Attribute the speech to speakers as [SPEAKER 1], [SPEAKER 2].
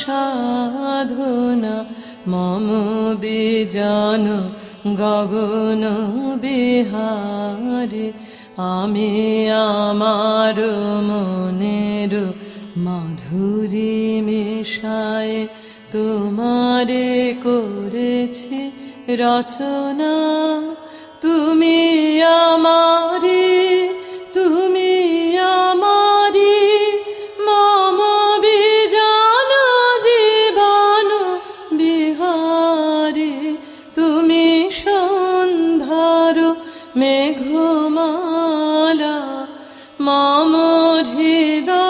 [SPEAKER 1] সাধনা মম বিজন গগন বিহারে আমি আমার মনের মাধুরী মিশায় তোমারে করেছি রচনা। তুমি ধারে তুমি সন্ধার মেঘমালা মামো হৃদয়